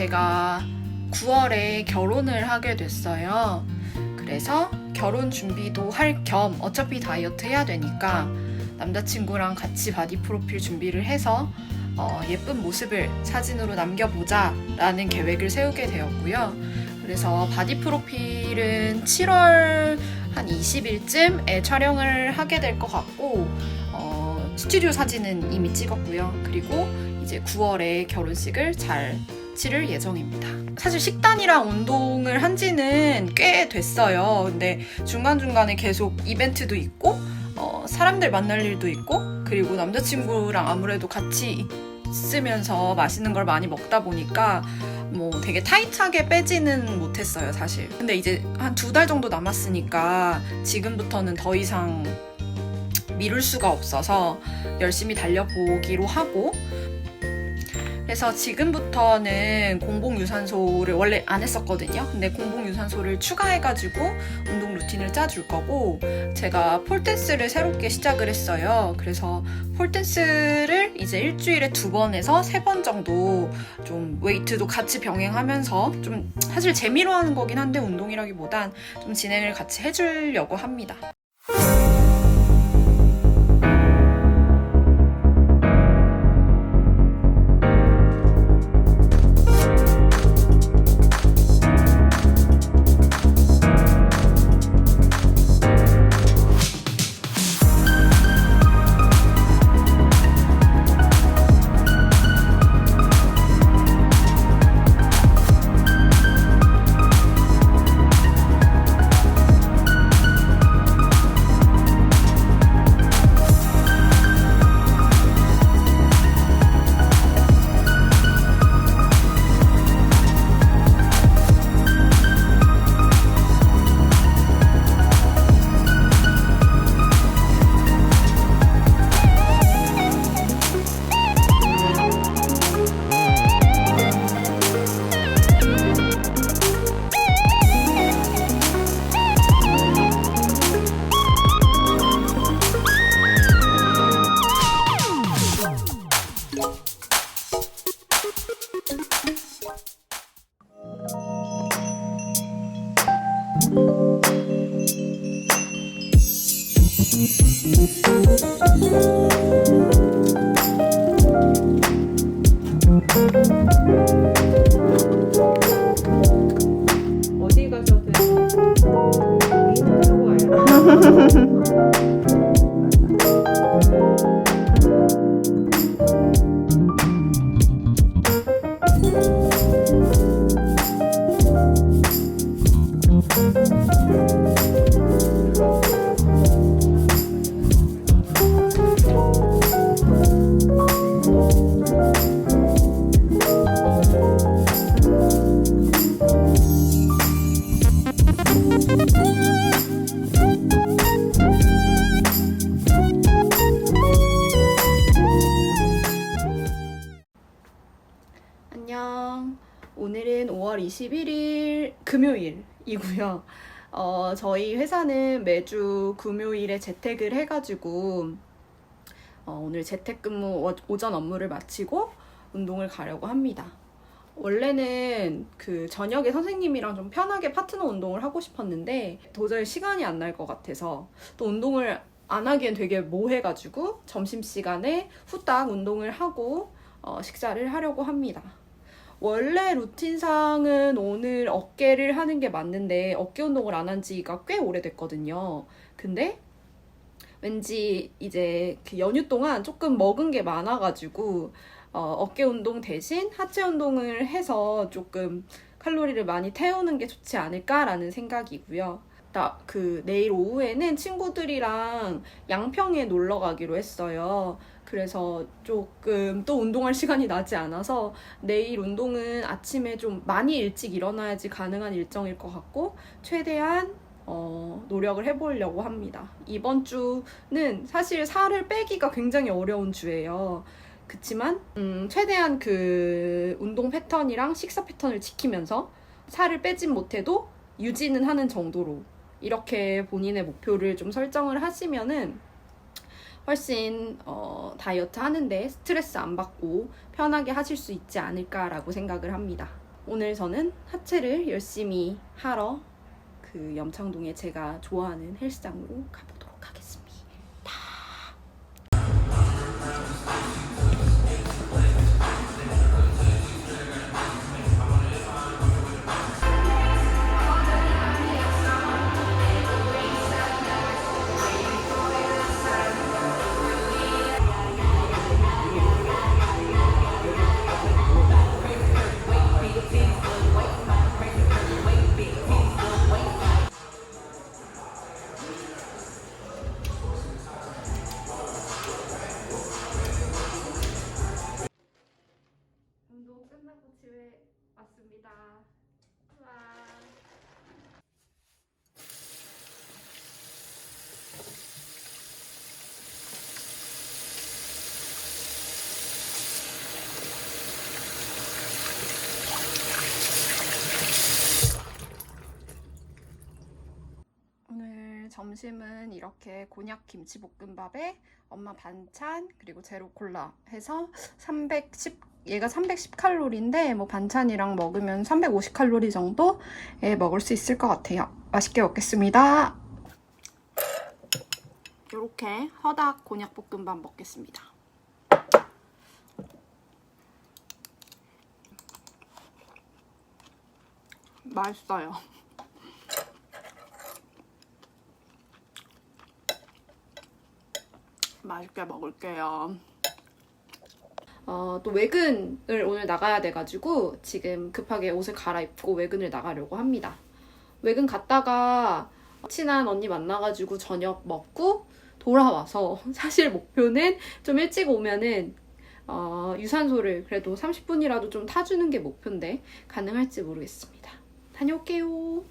제가 9월에 결혼을 하게 됐어요. 그래서 결혼 준비도 할 겸 어차피 다이어트 해야 되니까 남자친구랑 같이 바디 프로필 준비를 해서 어, 예쁜 모습을 사진으로 남겨보자 라는 계획을 세우게 되었고요. 그래서 바디 프로필은 7월 한 20일쯤에 촬영을 하게 될 것 같고 어, 스튜디오 사진은 이미 찍었고요. 그리고 이제 9월에 결혼식을 잘 치를 예정입니다. 사실 식단이랑 운동을 한 지는 꽤 됐어요. 근데 중간중간에 계속 이벤트도 있고, 어, 사람들 만날 일도 있고, 그리고 남자친구랑 아무래도 같이 있으면서 맛있는 걸 많이 먹다 보니까 뭐 되게 타이트하게 빼지는 못했어요, 사실. 근데 이제 한 두 달 정도 남았으니까 지금부터는 더 이상 미룰 수가 없어서 열심히 달려보기로 하고, 그래서 지금부터는 공복유산소를 원래 안 했었거든요. 근데 공복유산소를 추가해가지고 운동 루틴을 짜줄 거고, 제가 폴댄스를 새롭게 시작을 했어요. 그래서 폴댄스를 이제 일주일에 두 번에서 세 번 정도 좀 웨이트도 같이 병행하면서 좀 사실 재미로 하는 거긴 한데 운동이라기보단 좀 진행을 같이 해주려고 합니다. 어디 우리는 하고 와요. 안녕. 5월 21일 금요일이고요. 어, 저희 회사는 매주 금요일에 재택을 해가지고 어, 오늘 재택근무 오- 오전 업무를 마치고 운동을 가려고 합니다. 원래는 그 저녁에 선생님이랑 좀 편하게 파트너 운동을 하고 싶었는데 도저히 시간이 안 날 것 같아서 또 운동을 안 하기엔 되게 뭐해가지고 점심시간에 후딱 운동을 하고 어, 식사를 하려고 합니다. 원래 루틴상은 오늘 어깨를 하는 게 맞는데 어깨 운동을 안 한 지가 꽤 오래됐거든요. 근데 왠지 이제 그 연휴 동안 조금 먹은 게 많아가지고 어, 깨 운동 대신 하체 운동을 해서 조금 칼로리를 많이 태우는 게 좋지 않을까라는 생각이고요. 나 그 내일 오후에는 친구들이랑 양평에 놀러 가기로 했어요. 그래서 조금 또 운동할 시간이 나지 않아서 내일 운동은 아침에 좀 많이 일찍 일어나야지 가능한 일정일 것 같고 최대한 어, 노력을 해보려고 합니다. 이번 주는 사실 살을 빼기가 굉장히 어려운 주예요. 그치만 음, 최대한 그 운동 패턴이랑 식사 패턴을 지키면서 살을 빼진 못해도 유지는 하는 정도로 이렇게 본인의 목표를 좀 설정을 하시면은 훨씬 어, 다이어트 하는데 스트레스 안 받고 편하게 하실 수 있지 않을까라고 생각을 합니다. 오늘 저는 하체를 열심히 하러 그 염창동에 제가 좋아하는 헬스장으로 가보도록 하겠습니다. 점심은 이렇게 곤약 김치볶음밥에 엄마 반찬 그리고 제로 콜라 해서 310 얘가 310 칼로리인데 뭐 반찬이랑 먹으면 350 칼로리 정도에 먹을 수 있을 것 같아요. 맛있게 먹겠습니다. 이렇게 허닥 곤약 볶음밥 먹겠습니다. 맛있어요. 맛있게 먹을게요. 어, 또 외근을 오늘 나가야 돼가지고 지금 급하게 옷을 갈아입고 외근을 나가려고 합니다. 외근 갔다가 친한 언니 만나가지고 저녁 먹고 돌아와서 사실 목표는 좀 일찍 오면은 어, 유산소를 그래도 30분이라도 좀 타주는 게 목표인데 가능할지 모르겠습니다. 다녀올게요.